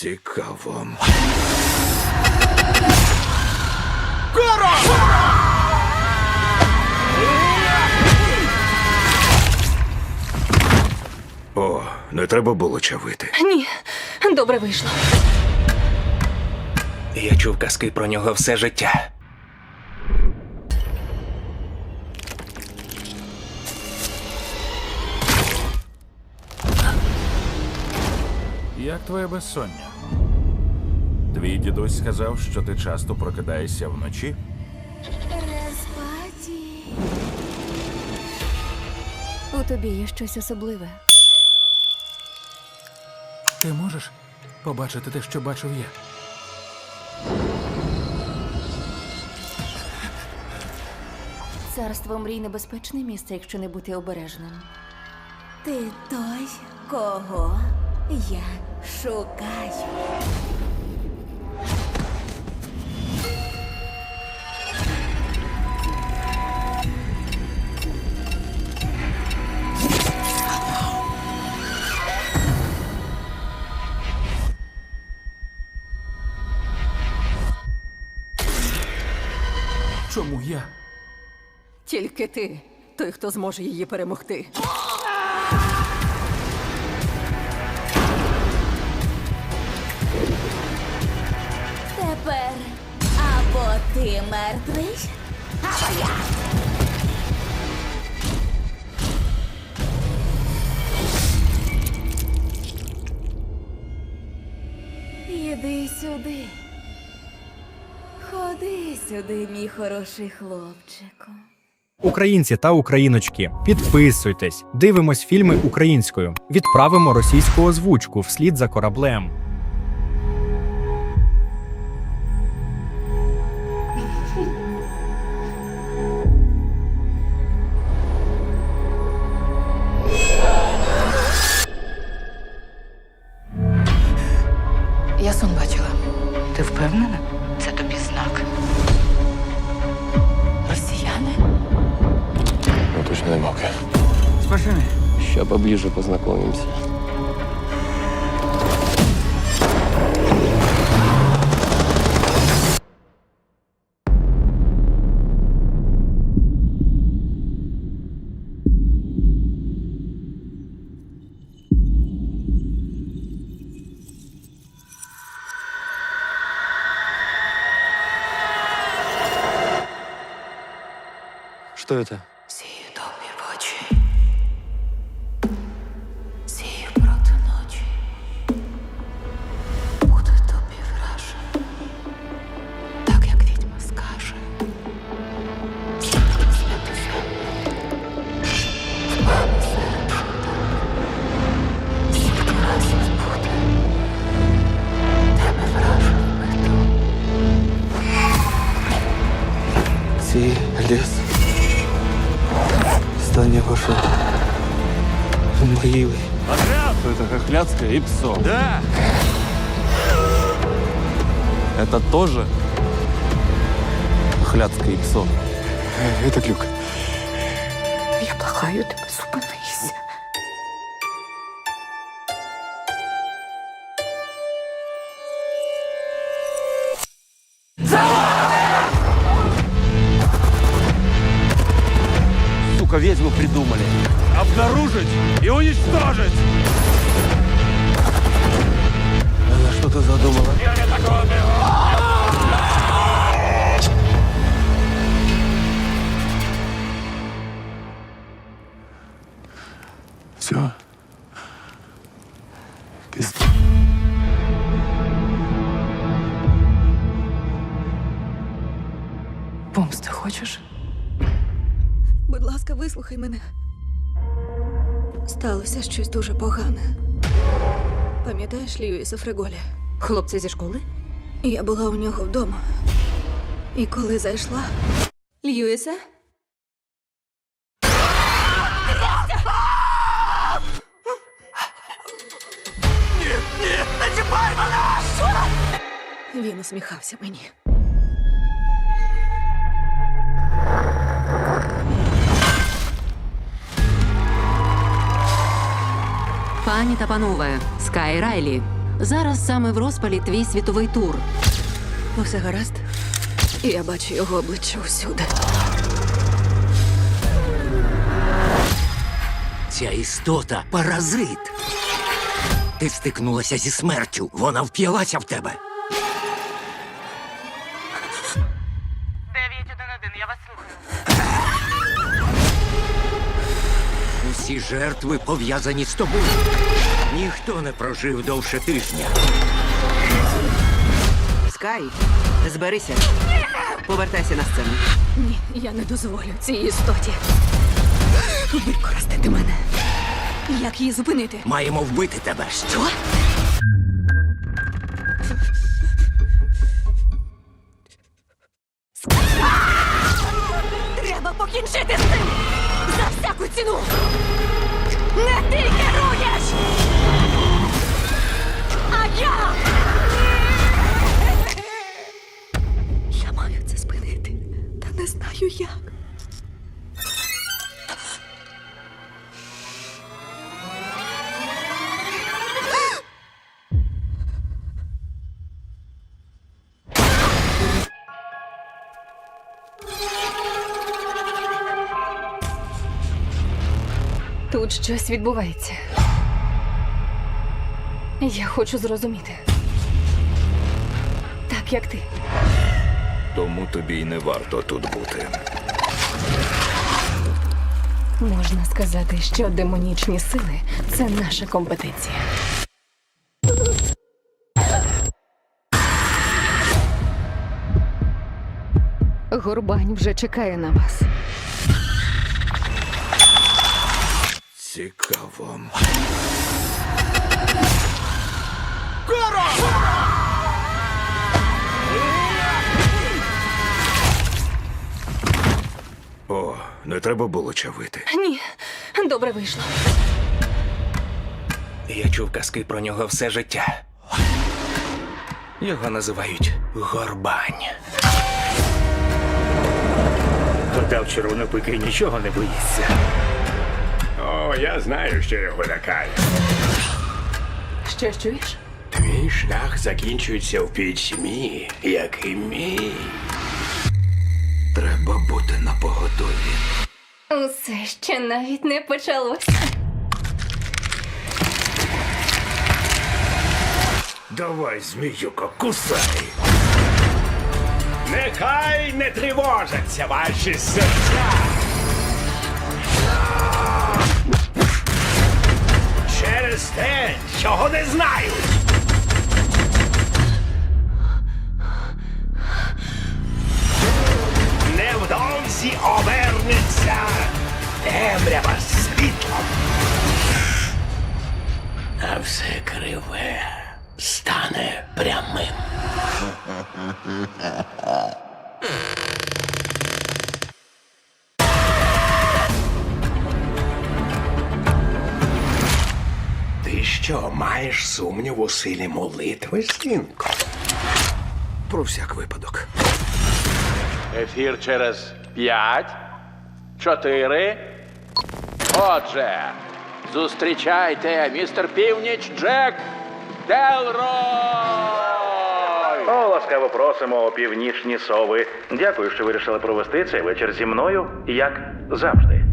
Цікаво. О, не треба було чавити. Ні, добре вийшло. Я чув казки про нього все життя. Як твоє безсоння? Твій дідусь сказав, що ти часто прокидаєшся вночі. Респаті. У тобі є щось особливе. Ти можеш побачити те, що бачив я. Царство мрій небезпечне місце, якщо не бути обережним. Ти той, кого я шукаю. Чому я? Тільки ти, той, хто зможе її перемогти. Тепер або ти мертвий, або я. Іди сюди. Ходи сюди, мій хороший хлопчику. Українці та україночки, підписуйтесь, дивимось фільми українською, відправимо російську озвучку вслід за кораблем. Я сон бачила. Ти впевнена? Спасибі. Ща поближе познакомимся. Что это? И. Да! Это тоже Хохляцкая и Псо. Это Глюк. Я благаю тебе, зупинися. Сука, ведьму придумали. Обнаружить и уничтожить! Что-то задумала. Все. Пизда. Помсти хочеш? Будь ласка, вислухай мене. Сталося щось дуже погане. Пам'ятаєш Льюіса Фреголі? Хлопця зі школи? Я була у нього вдома. І коли зайшла. Льюіса? Він усміхався мені. Пані та панове, Скай Райлі. Зараз саме в розпалі твій світовий тур. Усе гаразд? Я бачу його обличчя усюди. Ця істота паразит. Ти стикнулася зі смертю. Вона вп'ялася в тебе. Усі жертви пов'язані з тобою. Ніхто не прожив довше тижня. Скай, зберися. Повертайся на сцену. Ні, я не дозволю цій істоті використати мене. Як її зупинити? Маємо вбити тебе. Що? Треба покінчити з цим! За всяку ціну! Не ти я! Маю це спинити, та не знаю як. Тут щось відбувається. Я хочу зрозуміти. Так як ти. Тому тобі й не варто тут бути. Можна сказати, що демонічні сили це наша компетенція. Горбань вже чекає на вас. Цікаво. О, не треба було чавити. Ні, добре вийшло. Я чув казки про нього все життя. Його називають Горбань. Гадав, червонопики нічого не боїться. О, я знаю, що його лякає. Що чуєш? Твій шлях закінчується в пітьмі, як і мій. Треба бути на поготові. Усе ще навіть не почалося. Давай, зміюко, кусай. Нехай не тривожаться ваші серця. Через те, чого не знають. Невдовзі обернеться темрява світлом. А все криве стане прямим. Ти що, маєш сумнів у силі молитви, синку? Про всяк випадок. Ефір через п'ять, чотири. Отже, зустрічайте містер Північ Джек Делрой! О, ласкаво просимо о північні сови. Дякую, що вирішили провести цей вечір зі мною, як завжди.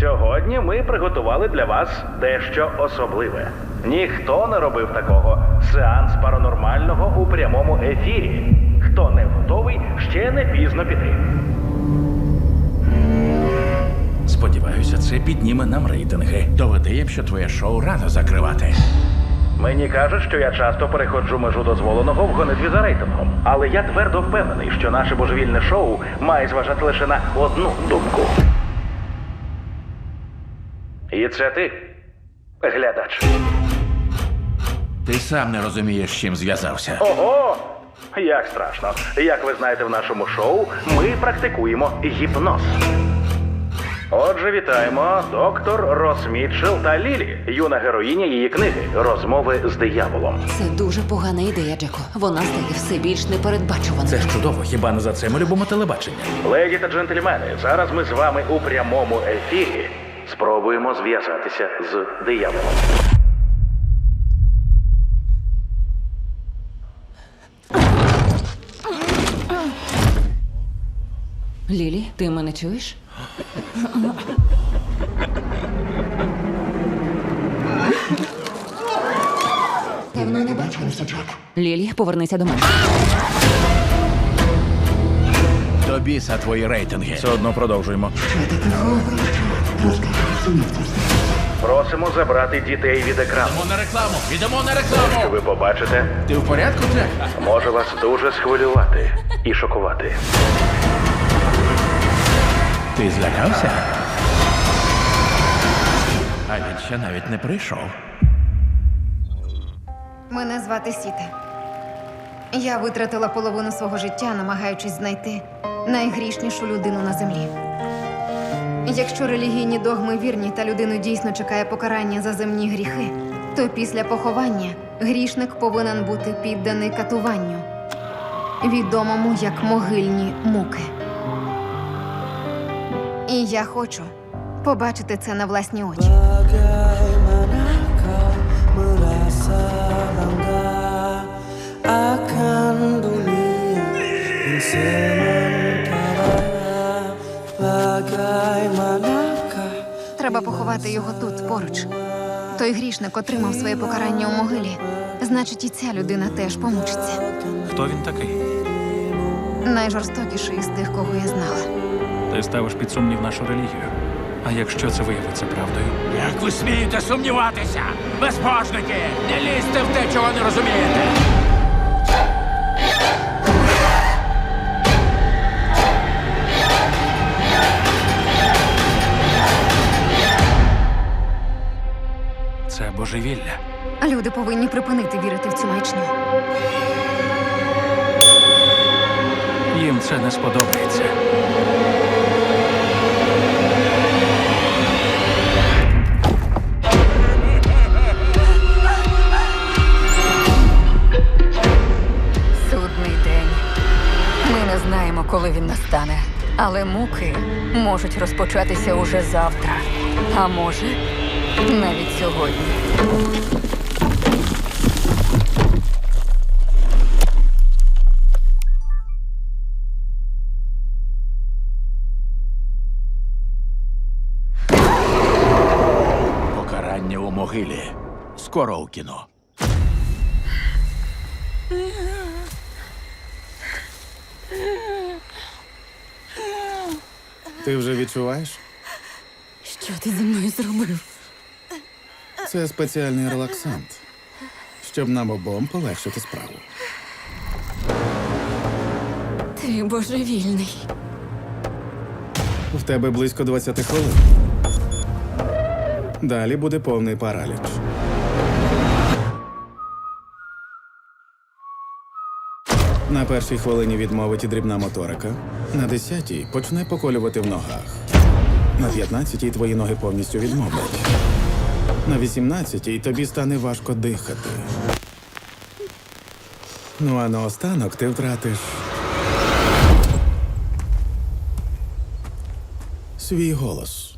Сьогодні ми приготували для вас дещо особливе. Ніхто не робив такого. Сеанс паранормального у прямому ефірі. Хто не готовий, ще не пізно піти. Сподіваюся, це підніме нам рейтинги. Доведе їм, що твоє шоу рано закривати. Мені кажуть, що я часто переходжу межу дозволеного в гонитві за рейтингом. Але я твердо впевнений, що наше божевільне шоу має зважати лише на одну думку. І це ти, глядач. Ти сам не розумієш, з чим зв'язався. Ого! Як страшно. Як ви знаєте, в нашому шоу ми практикуємо гіпноз. Отже, вітаємо доктор Рос Мітчелл та Лілі, юна героїня її книги Розмови з дияволом. Це дуже погана ідея, Джеко. Вона стає все більш непередбачувана. Це ж чудово, хіба не за це ми любимо телебачення? Леді та джентльмени, зараз ми з вами у прямому ефірі спробуємо зв'язатися з дияволом. Ти мене чуєш? Давно не бачилися, Джек. Лілі, повернися до мене. До біса твої рейтинги. Все одно продовжуємо. Просимо забрати дітей від екрану. Йдемо на рекламу! Йдемо на рекламу! Ви побачите, Ти в порядку, Джек? може вас дуже схвилювати і шокувати. Ти злякався? А він ще навіть не прийшов. Мене звати Сіте. Я витратила половину свого життя, намагаючись знайти найгрішнішу людину на землі. Якщо релігійні догми вірні та людину дійсно чекає покарання за земні гріхи, то після поховання грішник повинен бути підданий катуванню, відомому як могильні муки. І я хочу побачити це на власні очі. Треба поховати його тут, поруч. Той грішник отримав своє покарання у могилі. Значить, і ця людина теж помучиться. Хто він такий? Найжорстокіший із тих, кого я знала. Ти ставиш під сумнів нашу релігію. А якщо це виявиться правдою? Як ви смієте сумніватися? Безбожники! Не лізьте в те, чого не розумієте! Це божевілля. Люди повинні припинити вірити в цю маячню. Їм це не сподобається. Коли він настане. Але муки можуть розпочатися уже завтра. А може, навіть сьогодні. Покарання у могилі. Скоро у кіно. Ти вже відчуваєш? Що ти зі мною зробив? Це спеціальний релаксант, щоб нам обом полегшити справу. Ти божевільний. В тебе близько 20 хвилин. Далі буде повний параліч. На першій хвилині відмовить дрібна моторика, на десятій почне поколювати в ногах. На п'ятнадцятій твої ноги повністю відмовлять. На вісімнадцятій тобі стане важко дихати. Ну а наостанок ти втратиш свій голос.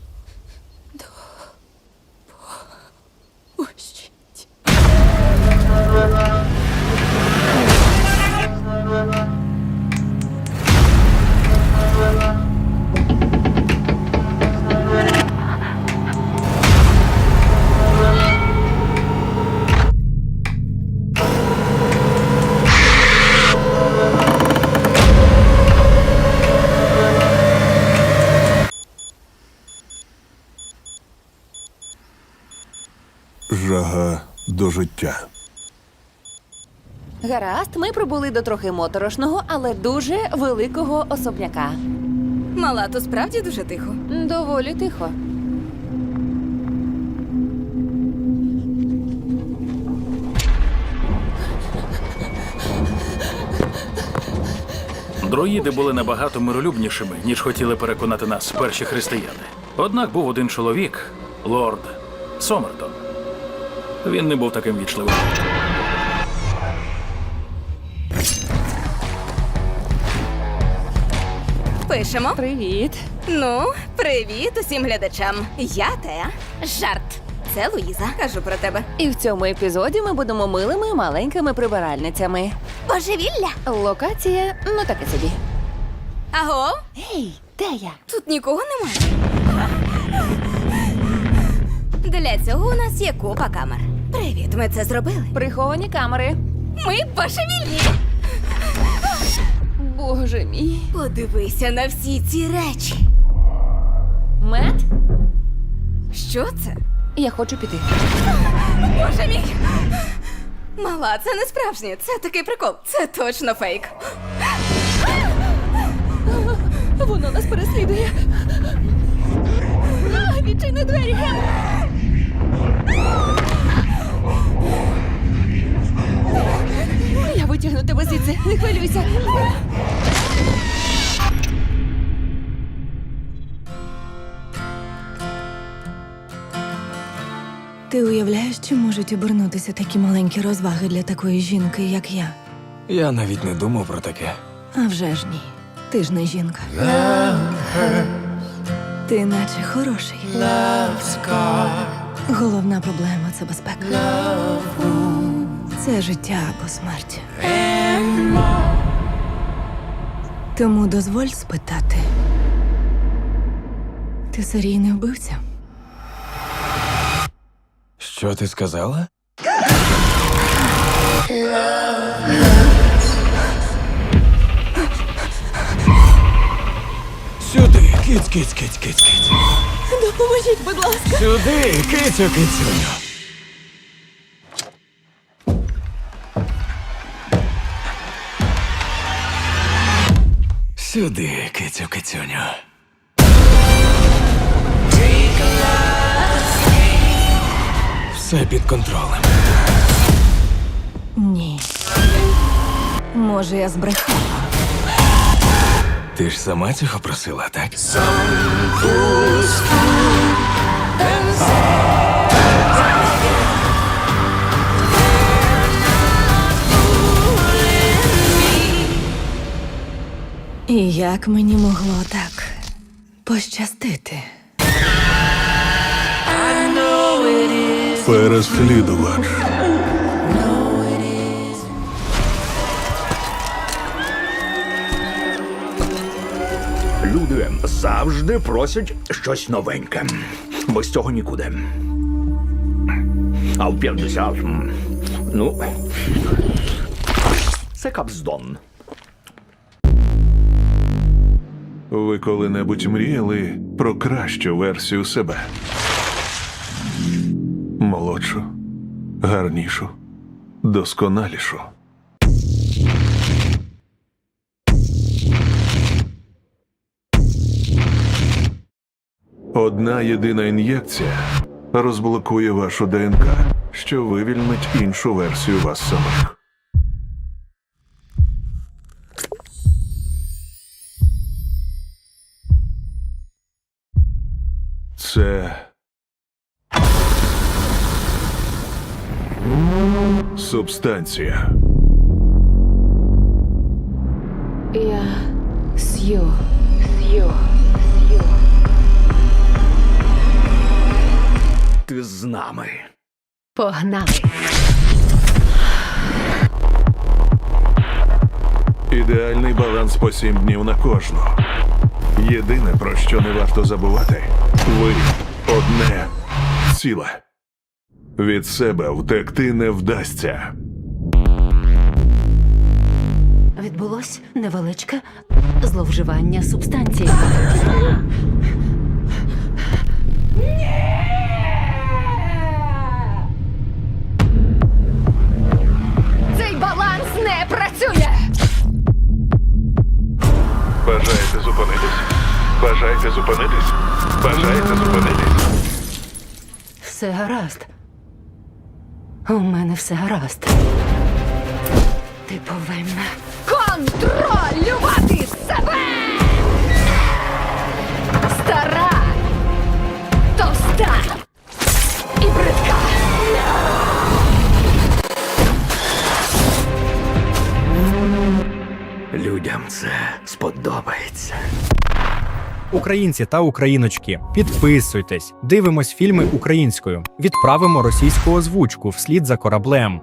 Життя. Гаразд, ми прибули до трохи моторошного, але дуже великого особняка. Мала, то справді дуже тихо. Доволі тихо. Друїди були набагато миролюбнішими, ніж хотіли переконати нас перші християни. Однак був один чоловік, лорд Сомертон. Він не був таким вічливим. Пишемо. Привіт. Ну, привіт усім глядачам. Я Теа. Жарт. Це Луїза. Кажу про тебе. І в цьому епізоді ми будемо милими маленькими прибиральницями. Божевілля. Локація, ну таке собі. Аго, Гей, Де я? Тут нікого немає. Для цього у нас є купа камер. Привіт, ми це зробили. Приховані камери. Ми божевільні. Боже мій. Подивися на всі ці речі. Мет? Що це? Я хочу піти. Боже мій! Мала, це не справжнє. Це такий прикол. Це точно фейк. Воно нас переслідує. А, Відчини двері. Не хвилюйся. Ти уявляєш, чи можуть обернутися такі маленькі розваги для такої жінки, як я? Я навіть не думав про таке. А вже ж ні. Ти ж не жінка. Ти наче хороший. Головна проблема це безпека. Це життя або смерть. Тому дозволь спитати. Ти серійний вбивця? Що ти сказала? Сюди, киць, киць, киць, киць, киць. Допоможіть, будь ласка. Сюди, кицю, кицюню. Сюди, кицю, кицюню. Все під контролем. Ні. Може, я збрехала. Ти ж сама цього просила, так? І як мені могло так пощастити? Переслідувач. Люди завжди просять щось новеньке. Без цього нікуди. А в 50, ну. Це капздон. Ви коли-небудь мріяли про кращу версію себе? Молодшу, гарнішу, досконалішу. Одна єдина ін'єкція розблокує вашу ДНК, що вивільнить іншу версію вас самих. Це субстанція. Я Сью. Сью. Ти з нами. Погнали. Ідеальний баланс по сім днів на кожну. Єдине, про що не варто забувати, ви одне ціле. Від себе втекти не вдасться. Відбулось невеличке зловживання субстанції. Цей баланс не працює! Бажаєте зупинитись? Бажаєте зупинитись? Бажаєте зупинитись? Все гаразд. У мене все гаразд. Ти повинна. Контролювати Людям це сподобається. Українці та україночки, підписуйтесь, дивимось фільми українською, відправимо російську озвучку вслід за кораблем.